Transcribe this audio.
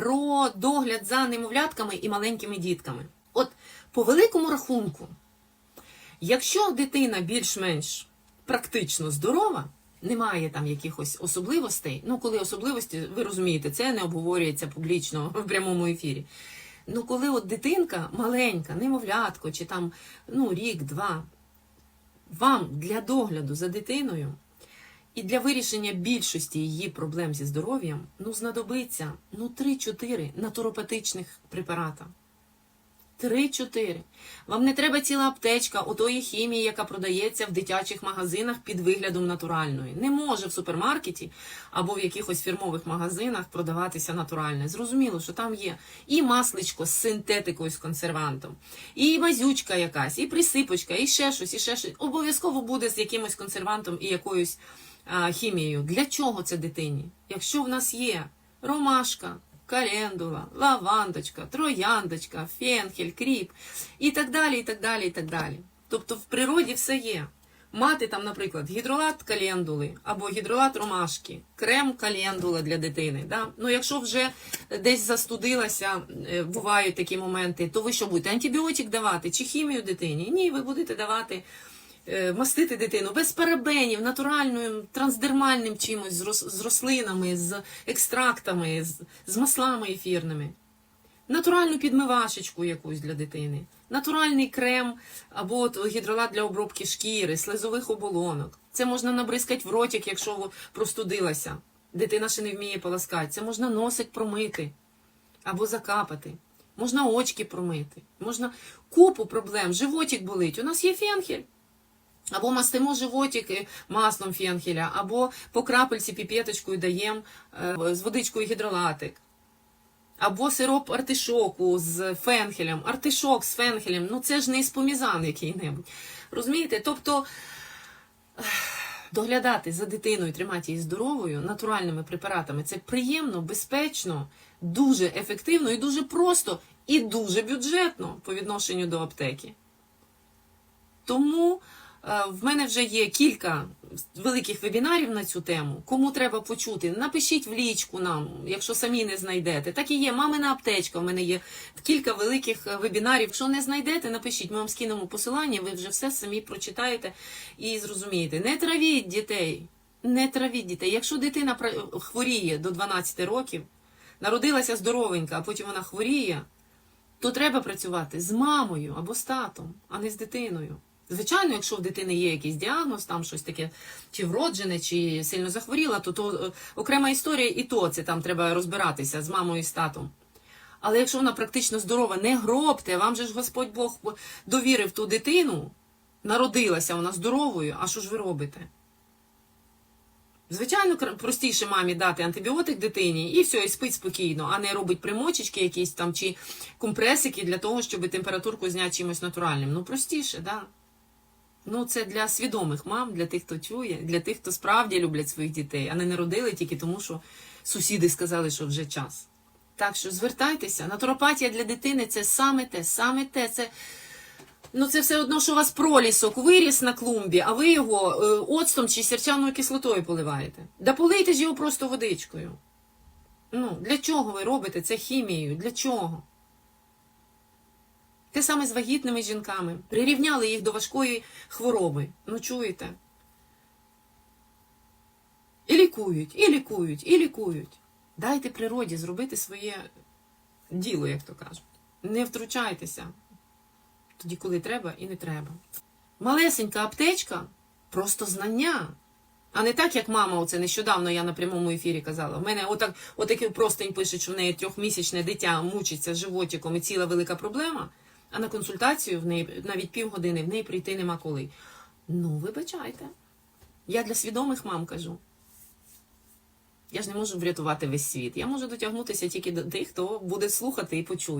про догляд за немовлятками і маленькими дітками. От по великому рахунку, якщо дитина більш-менш практично здорова, немає там якихось особливостей. Ну, коли особливості, ви розумієте, це не обговорюється публічно в прямому ефірі. Ну, коли от дитинка маленька, немовлятко, чи там ну, рік-два, вам для догляду за дитиною і для вирішення більшості її проблем зі здоров'ям ну, знадобиться ну, 3-4 натуропатичних препарата. 3-4. Вам не треба ціла аптечка отої хімії, яка продається в дитячих магазинах під виглядом натуральної. Не може в супермаркеті або в якихось фірмових магазинах продаватися натуральне. Зрозуміло, що там є і масличко з синтетикою, з консервантом, і мазючка якась, і присипочка, і ще щось, і ще щось. Обов'язково буде з якимось консервантом і якоюсь хімією. Для чого це дитині? Якщо в нас є ромашка, календула, лавандочка, трояндочка, фенхель, кріп і так далі, і так далі, і так далі. Тобто в природі все є. Мати там, наприклад, гідролат календули або гідролат ромашки, крем календула для дитини. Да? Ну, якщо вже десь застудилася, е, бувають такі моменти, то ви що будете антибіотик давати чи хімію дитині? Ні, ви будете давати мастити дитину без парабенів, натуральним, трансдермальним чимось, з, рослинами, з екстрактами, з, маслами ефірними. Натуральну підмивашечку якусь для дитини, натуральний крем або гідролат для обробки шкіри, слизових оболонок. Це можна набризкати в ротик, якщо простудилася. Дитина ще не вміє полоскати. Це можна носик промити або закапати. Можна очки промити, можна купу проблем. Животик болить. У нас є фенхель. Або мастимо животик маслом фенхеля, або по крапельці піпеточкою даємо е, з водичкою гідролатик. Або сироп артишоку з фенхелем. Артишок з фенхелем, ну це ж не іспомізан який-небудь. Розумієте? Тобто доглядати за дитиною, тримати її здоровою натуральними препаратами це приємно, безпечно, дуже ефективно і дуже просто, і дуже бюджетно по відношенню до аптеки. Тому в мене вже є кілька великих вебінарів на цю тему. Кому треба почути, напишіть в лічку нам, якщо самі не знайдете. Так і є. Мамина аптечка. В мене є кілька великих е, вебінарів. Якщо не знайдете, напишіть, ми вам скинемо посилання, ви вже все самі прочитаєте і зрозумієте. Не травіть дітей. Не травіть дітей. Якщо дитина хворіє до 12 років, народилася здоровенька, а потім вона хворіє, то треба працювати з мамою або з татом, а не з дитиною. Звичайно, якщо в дитини є якийсь діагноз, там щось таке, чи вроджене, чи сильно захворіла, то то е, окрема історія, і то це там треба розбиратися з мамою і з татом. Але якщо вона практично здорова, не гробте, вам же ж Господь Бог довірив ту дитину, народилася вона здоровою, а що ж ви робите? Звичайно, простіше мамі дати антибіотик дитині і все, і спить спокійно, а не робить примочечки якісь там чи компресики для того, щоб температурку зняти чимось натуральним. Ну, простіше, так. Да. Ну, це для свідомих мам, для тих, хто чує, для тих, хто справді люблять своїх дітей, а не народили тільки тому, що сусіди сказали, що вже час. Так що звертайтеся. Натуропатія для дитини це саме те, саме те. Це, ну, це все одно, що у вас пролісок виріс на клумбі, а ви його е, оцтом чи сірчаною кислотою поливаєте. Да полийте ж його просто водичкою. Ну, для чого ви робите це хімією? Для чого? Те саме з вагітними жінками. Прирівняли їх до важкої хвороби. Ну, чуєте? І лікують, і лікують, і лікують. Дайте природі зробити своє діло, як то кажуть. Не втручайтеся тоді, коли треба і не треба. Малесенька аптечка просто знання. А не так, як мама, оце нещодавно я на прямому ефірі казала. В мене отак, отакий простень пише, що в неї трьохмісячне дитя мучиться животиком і ціла велика проблема, а на консультацію в неї навіть півгодини в неї прийти нема коли. Ну, вибачайте. Я для свідомих мам кажу. Я ж не можу врятувати весь світ. Я можу дотягнутися тільки до тих, хто буде слухати і почує.